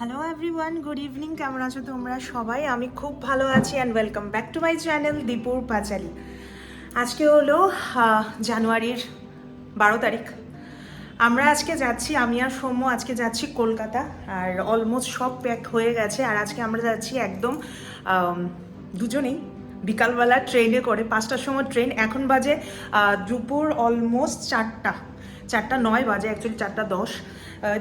Hello everyone good evening কেমন আছো তোমরা সবাই? আমি খুব ভালো আছি and welcome back to my channel দীপুর পাঁচালি আজকে হলো জানুয়ারির বারো তারিখ। আমরা আজকে যাচ্ছি, আমি আর সৌম্য আজকে যাচ্ছি কলকাতা, আর অলমোস্ট সব প্যাক হয়ে গেছে। আর আজকে আমরা যাচ্ছি একদম দুজনেই বিকালবেলা ট্রেনে করে, পাঁচটার সময় ট্রেন। এখন বাজে দুপুর অলমোস্ট চারটা। চারটা নয় বাজে অ্যাকচুয়ালি চারটা দশ।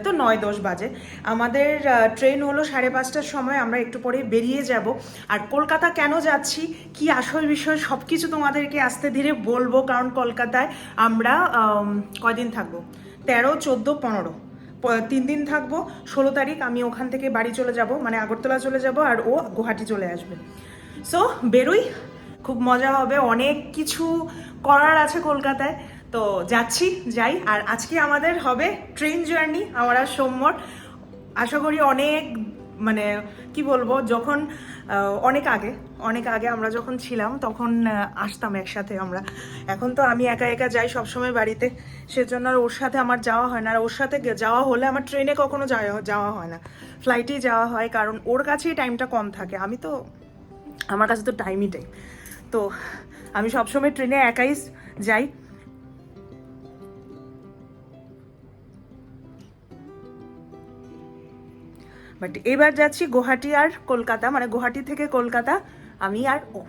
তো নয় দশ বাজে। আমাদের ট্রেন হলো সাড়ে পাঁচটার সময় আমরা একটু পরে বেরিয়ে যাব। আর কলকাতা কেন যাচ্ছি কি আসল বিষয় সব কিছু তোমাদেরকে আস্তে ধীরে বলব কারণ কলকাতায় আমরা আম, কয়দিন থাকব? তেরো চোদ্দ পনেরো। তিন দিন থাকব ষোলো তারিখ আমি ওখান থেকে বাড়ি চলে যাব মানে আগরতলা চলে যাব আর ও গুয়াহাটি চলে আসবে। সো বেরোই খুব মজা হবে অনেক কিছু করার আছে কলকাতায়। তো যাচ্ছি, যাই। আর আজকে আমাদের হবে ট্রেন জার্নি আমার আর সৌম্যর আশা করি অনেক মানে কি বলব, যখন অনেক আগে অনেক আগে আমরা যখন ছিলাম, তখন আসতাম একসাথে আমরা। এখন তো আমি একা একা যাই সবসময় বাড়িতে, সেজন্য আর ওর সাথে আমার যাওয়া হয় না। আর ওর সাথে যাওয়া হলে আমার ট্রেনে কখনো যাওয়া যাওয়া হয় না। ফ্লাইটেই যাওয়া হয়, কারণ ওর কাছেই টাইমটা কম থাকে। আমি তো, আমার কাছে তো টাইমই টাইম তো, আমি সবসময় ট্রেনে একাই যাই। বাট এবার যাচ্ছি গুয়াহাটি আর কলকাতা মানে গুয়াহাটি থেকে কলকাতা, আমি আর ও।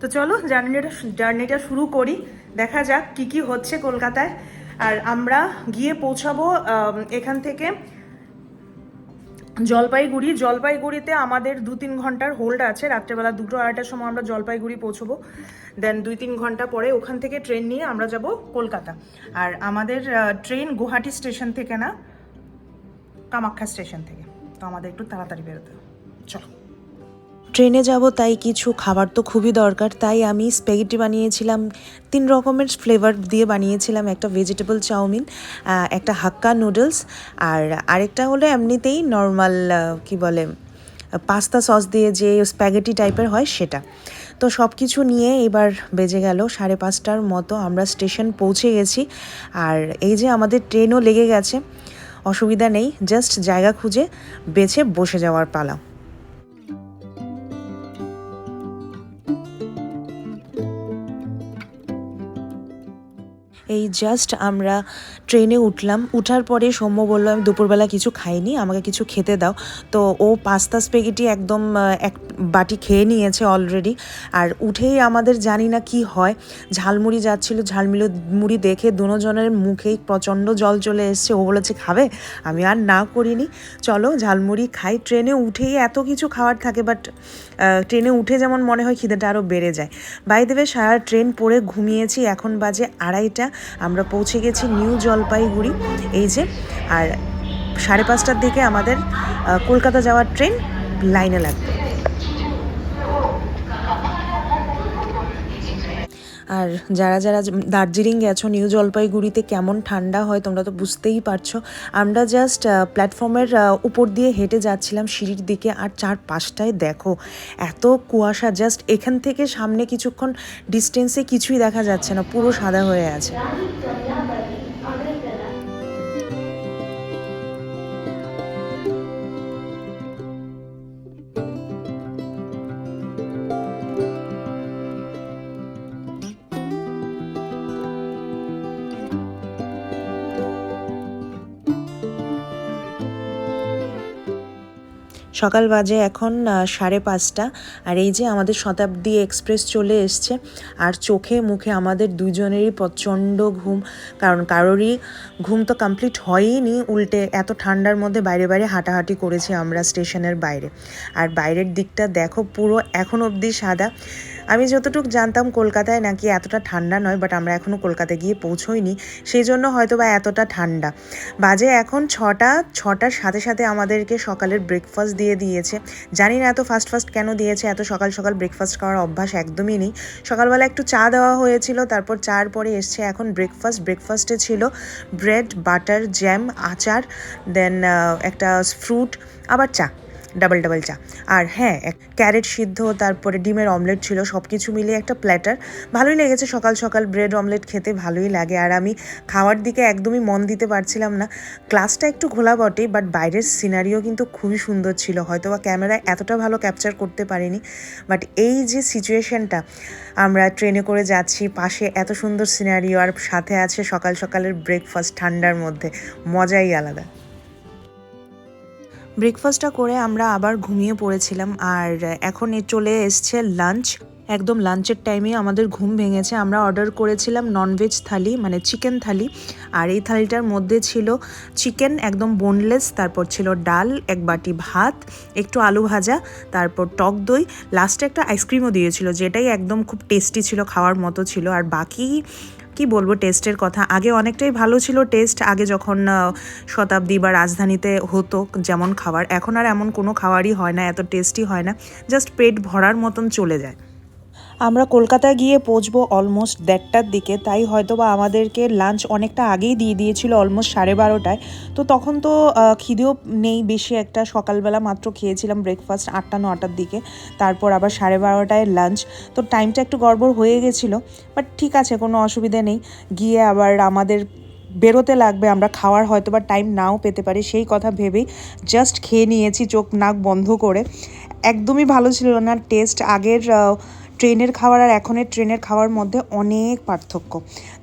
তো চলো জার্নিটা জার্নিটা শুরু করি। দেখা যাক কি কি হচ্ছে কলকাতায়। আর আমরা গিয়ে পৌঁছাবো এখান থেকে জলপাইগুড়ি। জলপাইগুড়িতে আমাদের দু তিন ঘণ্টার হোল্ড আছে। রাত্রেবেলা দুটো আড়াইটার সময় আমরা জলপাইগুড়ি পৌঁছবো। দেন দুই তিন ঘণ্টা পরে ওখান থেকে ট্রেন নিয়ে আমরা যাব কলকাতা। আর আমাদের ট্রেন গুয়াহাটি স্টেশন থেকে না, কামাখ্যা স্টেশন থেকে। তো আমাদের একটু তাড়াতাড়ি বেরোতে চলো। ট্রেনে যাব, তাই কিছু খাবার তো খুবই দরকার। তাই আমি স্প্যাগেটি বানিয়েছিলাম, তিন রকমের ফ্লেভার দিয়ে বানিয়েছিলাম। একটা ভেজিটেবল চাউমিন একটা হাক্কা নুডলস, আর আরেকটা হলো এমনিতেই নর্মাল কি বলে, পাস্তা সস দিয়ে যে স্প্যাগেটি টাইপের হয় সেটা। তো সব কিছু নিয়ে এবার বেজে গেল সাড়ে পাঁচটার মতো। আমরা স্টেশন পৌঁছে গেছি, আর এই যে আমাদের ট্রেনও লেগে গেছে। অসুবিধা নেই জাস্ট জায়গা খুঁজে বেছে বসে যাওয়ার পালা। এই জাস্ট আমরা ট্রেনে উঠলাম, উঠার পরে সৌম্য বলল, আমি দুপুরবেলা কিছু খাইনি, আমাকে কিছু খেতে দাও। তো ও পাস্তা স্পেগেটি একদম এক বাটি খেয়ে নিয়েছে অলরেডি আর উঠেই আমাদের জানি না কি হয়। ঝালমুড়ি যাচ্ছিল ঝালমুড়ি মুড়ি দেখে দুজনের মুখেই প্রচণ্ড জল চলে এসছে। ও বলেছে, খাবে? আমি আর না করিনি। চলো, ঝালমুড়ি খাই। ট্রেনে উঠেই এত কিছু খাওয়ার থাকে বাট ট্রেনে উঠে যেমন মনে হয় খিদেটা আরও বেড়ে যায়। বাই দেবে সারা ট্রেন পড়ে ঘুমিয়েছি। এখন বাজে আড়াইটা। আমরা পৌঁছে গেছি নিউ জলপাইগুড়ি। এই যে, আর সাড়ে পাঁচটার দিকে আমাদের কলকাতা যাওয়ার ট্রেন লাইনে লাগবে। আর যারা যারা দার্জিলিং গেছো নিউ জলপাইগুড়িতে কেমন ঠান্ডা হয় তোমরা তো বুঝতেই পারছ। আমরা জাস্ট প্ল্যাটফর্মের উপর দিয়ে হেঁটে যাচ্ছিলাম সিঁড়ির দিকে আর চার পাঁচটায় দেখো, এত কুয়াশা। জাস্ট এখান থেকে সামনে কিছুক্ষণ ডিস্টেন্সে কিছুই দেখা যাচ্ছে না, পুরো সাদা হয়ে আছে। সকাল বাজে এখন সাড়ে পাঁচটা। আর এই যে আমাদের শতাব্দী এক্সপ্রেস চলে এসছে, আর চোখে মুখে আমাদের দুজনেরই প্রচণ্ড ঘুম। কারণ কারোরই ঘুম তো কমপ্লিট হয়ইনি, উল্টে এত ঠান্ডার মধ্যে বাইরে বাইরে হাঁটাহাঁটি করেছি আমরা স্টেশনের বাইরে। আর বাইরের দিকটা দেখো, পুরো এখন অবধি সাদা। আমি যতটুকু জানতাম কলকাতায় নাকি এতটা ঠান্ডা নয় বাট আমরা এখনও কলকাতায় গিয়ে পৌঁছোইনি, সেই জন্য হয়তো বা এতটা ঠান্ডা। বাজে এখন ছটা, ছটার সাথে সাথে আমাদেরকে সকালের ব্রেকফাস্ট দিয়ে দিয়েছে। জানি না এত ফাস্ট ফাস্ট কেন দিয়েছে, এত সকাল সকাল ব্রেকফাস্ট খাওয়ার অভ্যাস একদমই নেই। সকালবেলা একটু চা দেওয়া হয়েছিল, তারপর চার পরে এসছে এখন ব্রেকফাস্ট ব্রেকফাস্টে ছিল ব্রেড বাটার জ্যাম আচার দেন একটা ফ্রুট আবার চা। ডাবল ডাবল চা। আর হ্যাঁ ক্যারেট সিদ্ধ, তারপরে ডিমের অমলেট ছিল সব কিছু মিলিয়ে একটা প্ল্যাটার। ভালোই লেগেছে, সকাল সকাল ব্রেড অমলেট খেতে ভালোই লাগে। আর আমি খাওয়ার দিকে একদমই মন দিতে পারছিলাম না। ক্লাসটা একটু ঘোলা বটে, বাট বাইরের সিনারিও কিন্তু খুবই সুন্দর ছিল। হয়তো বা ক্যামেরায় এতটা ভালো ক্যাপচার করতে পারিনি। বাট এই যে সিচুয়েশনটা, আমরা ট্রেনে করে যাচ্ছি, পাশে এত সুন্দর সিনারিও, আর সাথে আছে সকাল সকালের ব্রেকফাস্ট ঠান্ডার মধ্যে। মজাই আলাদা। ব্রেকফাস্টটা করে আমরা আবার ঘুমিয়ে পড়েছিলাম আর এখন এ চলে এসছে লাঞ্চ একদম লাঞ্চের টাইমে আমাদের ঘুম ভেঙেছে। আমরা অর্ডার করেছিলাম ননভেজ থালি মানে চিকেন থালি। আর এই থালিটার মধ্যে ছিল চিকেন একদম বোনলেস তারপর ছিল ডাল, এক বাটি ভাত, একটু আলু ভাজা, তারপর টক দই। লাস্টে একটা আইসক্রিমও দিয়েছিল, যেটাই একদম খুব টেস্টি ছিল, খাওয়ার মতো ছিল। আর বাকি কি বলব টেস্টের কথা? আগে অনেকটাই ভালো ছিল টেস্ট আগে যখন শতাব্দী বা রাজধানীতে হতো যেমন খাবার, এখন আর এমন কোনো খাবারই হয় না, এত টেস্টই হয় না জাস্ট পেট ভরার মতন চলে যায়। আমরা কলকাতায় গিয়ে পৌঁছবো অলমোস্ট দেড়টার দিকে, তাই হয়তো বা আমাদেরকে লাঞ্চ অনেকটা আগেই দিয়ে দিয়েছিল অলমোস্ট সাড়ে বারোটায়। তো তখন তো খিদেও নেই বেশি একটা, সকালবেলা মাত্র খেয়েছিলাম ব্রেকফাস্ট আটটা নটার দিকে, তারপর আবার সাড়ে বারোটায় লাঞ্চ তো টাইমটা একটু গড়বড় হয়ে গেছিল বাট ঠিক আছে, কোনো অসুবিধা নেই। গিয়ে আবার আমাদের বেরোতে লাগবে, আমরা খাওয়ার হয়তো বা টাইম নাও পেতে পারি, সেই কথা ভেবেই জাস্ট খেয়ে নিয়েছি, চোখ নাক বন্ধ করে। একদমই ভালো ছিল না টেস্ট আগের ট্রেনের খাবার আর এখনের ট্রেনের খাওয়ার মধ্যে অনেক পার্থক্য।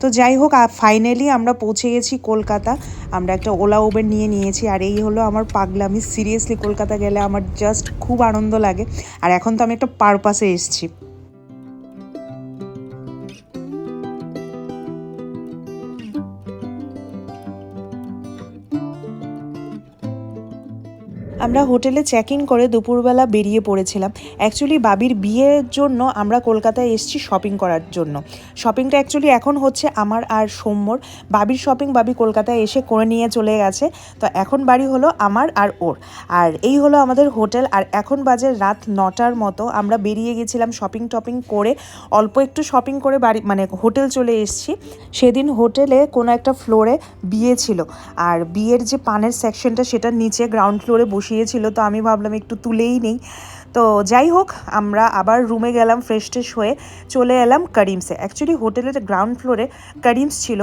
তো যাই হোক ফাইনালি আমরা পৌঁছে গেছি কলকাতা। আমরা একটা ওলা উবের নিয়ে নিয়েছি, আর এই হলো আমার পাগলামি। সিরিয়াসলি কলকাতা গেলে আমার জাস্ট খুব আনন্দ লাগে। আর এখন তো আমি একটা পারপাসে এসেছি। আমরা হোটেলে চেক ইন করে দুপুরবেলা বেরিয়ে পড়েছিলাম। অ্যাকচুয়ালি বাবির বিয়ের জন্য আমরা কলকাতায় এসেছি শপিং করার জন্য। শপিংটা অ্যাকচুয়ালি এখন হচ্ছে আমার আর সৌম্যর। বাবির শপিং বাবি কলকাতায় এসে করে নিয়ে চলে গেছে। তো এখন বাড়ি হলো আমার আর ওর। আর এই হলো আমাদের হোটেল। আর এখন বাজে রাত নটার মতো। আমরা বেরিয়ে গেছিলাম শপিং টপিং করে। অল্প একটু শপিং করে বাড়ি মানে হোটেল চলে এসেছি। সেদিন হোটেলে কোনো একটা ফ্লোরে বিয়ে ছিল। আর বিয়ের যে পানের সেকশনটা সেটার নিচে গ্রাউন্ড ফ্লোরে বসিয়েছিল তো আমি ভাবলাম একটু তুলেই নেই। তো যাই হোক আমরা আবার রুমে গেলাম ফ্রেশ ট্রেশ হয়ে চলে এলাম করিমসে অ্যাকচুয়ালি হোটেলের গ্রাউন্ড ফ্লোরে করিমস ছিল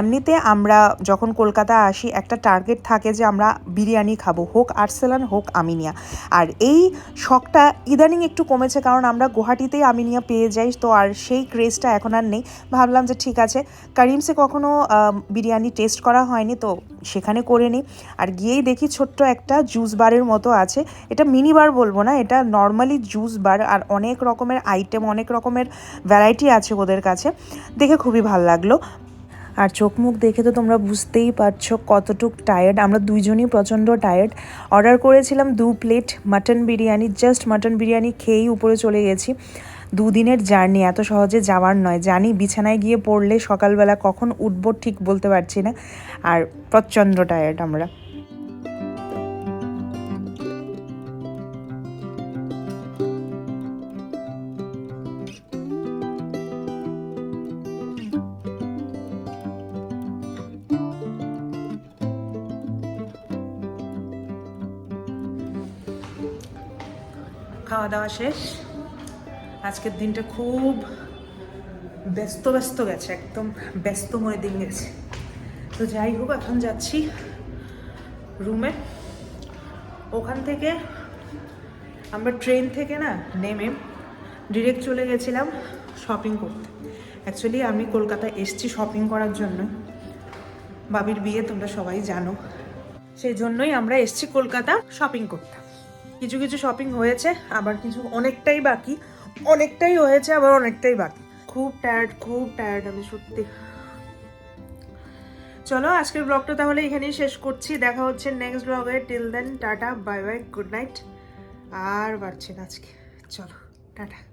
এমনিতে আমরা যখন কলকাতা আসি একটা টার্গেট থাকে যে আমরা বিরিয়ানি খাব হোক আর্সেলান হোক আমিনিয়া। আর এই শখটা ইদানিং একটু কমেছে কারণ আমরা গুয়াহাটিতেই আমিনিয়া পেয়ে যাই তো আর সেই ক্রেজটা এখন আর নেই। ভাবলাম যে ঠিক আছে করিমসে কখনো আহ, বিরিয়ানি টেস্ট করা হয়নি তো সেখানে করে নিই। আর গিয়েই দেখি ছোট্ট একটা জুস বারের মতো আছে। এটা মিনি বার বলব না, এটা নর্মালি জুস বার আর অনেক রকমের আইটেম অনেক রকমের ভ্যারাইটি আছে ওদের কাছে। দেখে খুবই ভালো লাগল। আর চোখ মুখ দেখে তো তোমরা বুঝতেই পারছ কতটুক টায়ার্ড আমরা দুইজনই প্রচণ্ড টায়ার্ড অর্ডার করেছিলাম দু plate mutton biryani just mutton biryani খেয়েই উপরে চলে গেছি। দুদিনের জার্নি, এত সহজে যাওয়ার নয়। জানি বিছানায় গিয়ে পড়লে সকালবেলা কখন উঠবো ঠিক বলতে পারছি না। আর প্রচণ্ড টায়ার্ড আমরা। খাওয়া দাওয়া শেষ? আজকের দিনটা খুব ব্যস্ত ব্যস্ত গেছে, একদম ব্যস্তময় দিন গেছে। তো যাই হোক, এখন যাচ্ছি রুমে। ওখান থেকে আমরা ট্রেন থেকে না নেমে ডিরেক্ট চলে গেছিলাম শপিং করতে। অ্যাকচুয়ালি আমি কলকাতায় এসছি শপিং করার জন্য। বাবির বিয়ে তোমরা সবাই জানো। সেই জন্যই আমরা এসছি কলকাতা শপিং করতে। কিছু কিছু শপিং হয়েছে, আবার কিছু অনেকটাই বাকি। অনেকটাই হয়েছে, আবার অনেকটাই বাকি। খুব টায়ার্ড খুব টায়ার্ড আমি সত্যি। চলো, আজকের ব্লগটা তাহলে এখানেই শেষ করছি। দেখা হচ্ছে নেক্সট ব্লগে till then tata bye bye good night আর বাড়ছেন আজকে। চলো, টাটা।